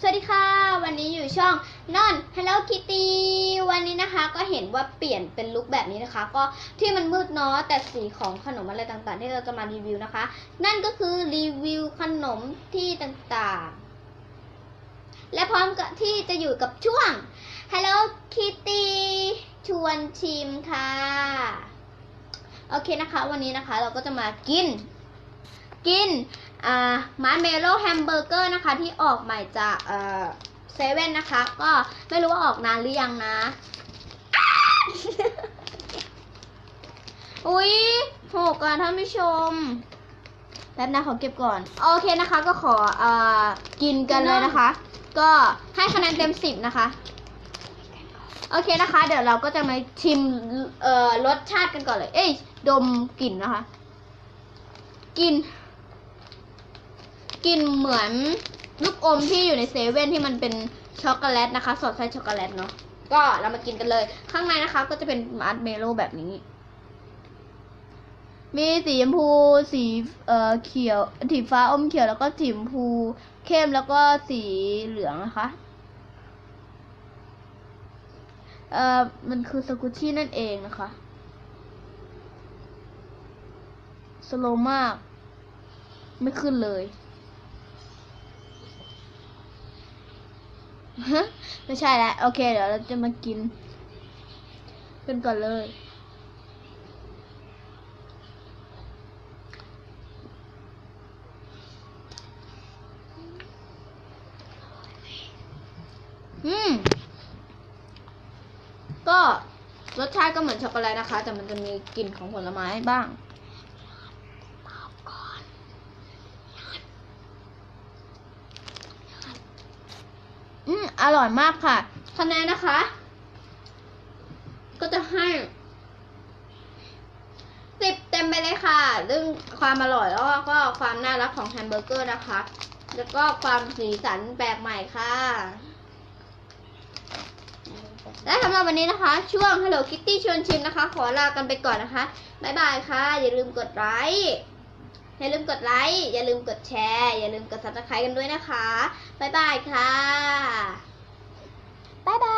สวัสดีค่ะ วันนี้อยู่ช่องนอน Hello Kitty วันนี้นะคะก็เห็นว่าเปลี่ยนเป็นลุคแบบนี้นะคะ ก็ที่มันมืดเนาะแต่สีของขนมอะไรต่างๆ ที่เราจะมารีวิวนะคะ นั่นก็คือรีวิวขนมที่ต่างๆ และพร้อมกับที่จะอยู่กับช่วง Hello Kitty ชวนชิมค่ะ โอเคนะคะ วันนี้นะคะเราก็จะมากิน กินอ่ามาร์เมโลแฮมเบอร์เกอร์นะคะ ที่ออกใหม่จากเอ่อเซเว่นนะคะ ก็ไม่รู้ว่าออกนานหรือยังนะ อุ๊ยโหก่อนท่านผู้ชมแป๊บนะขอเก็บก่อน โอเคนะคะก็ขอเอ่อกินกันเลยนะคะ ก็ให้คะแนนเต็มสิบนะคะ โอเคนะคะ เดี๋ยวเราก็จะมาชิมเอ่อรสชาติกันก่อนเลย เอ้ย ดมกลิ่นนะคะกลิ่น กลิ่นเหมือนลูกอมที่อยู่ในเซเว่นที่มันเป็นช็อกโกแลตนะคะ สอดไส้ช็อกโกแลตเนาะก็เรามากินกันเลย ข้างในนะคะ ก็จะเป็นมาร์ชเมลโล่แบบนี้ มีสีชมพูสีเอ่อเขียวสีฟ้าอมเขียวแล้วก็สีชมพูเข้มแล้วก็สีเหลืองนะคะเอ่อมันคือสกุชชี่นั่นเองนะคะสโลมาก ไม่ขึ้นเลย ฮะ ไม่ใช่แล้วโอเค เดี๋ยวเราจะมากินกันก่อนเลย อืม ก็รสชาติก็เหมือนช็อกโกแลตนะคะ แต่มันจะมีกลิ่นของผลไม้บ้าง อืมอร่อยมากค่ะ คะแนนนะคะ ก็จะให้สิบเต็มไปเลยค่ะ เรื่องความอร่อยแล้วก็ความน่ารักของแฮมเบอร์เกอร์นะคะ แล้วก็ความสีสันแปลกใหม่ค่ะ และสำหรับวันนี้นะคะ ช่วง Hello Kitty ชวนชิมนะคะ ขอลากันไปก่อนนะคะ บ๊ายบายค่ะ อย่าลืมกดไลค์ อย่าลืมกดไลค์ อย่าลืมกดแชร์ อย่าลืมกด subscribe กันด้วยนะคะ บ๊ายบายค่ะ บ๊ายบาย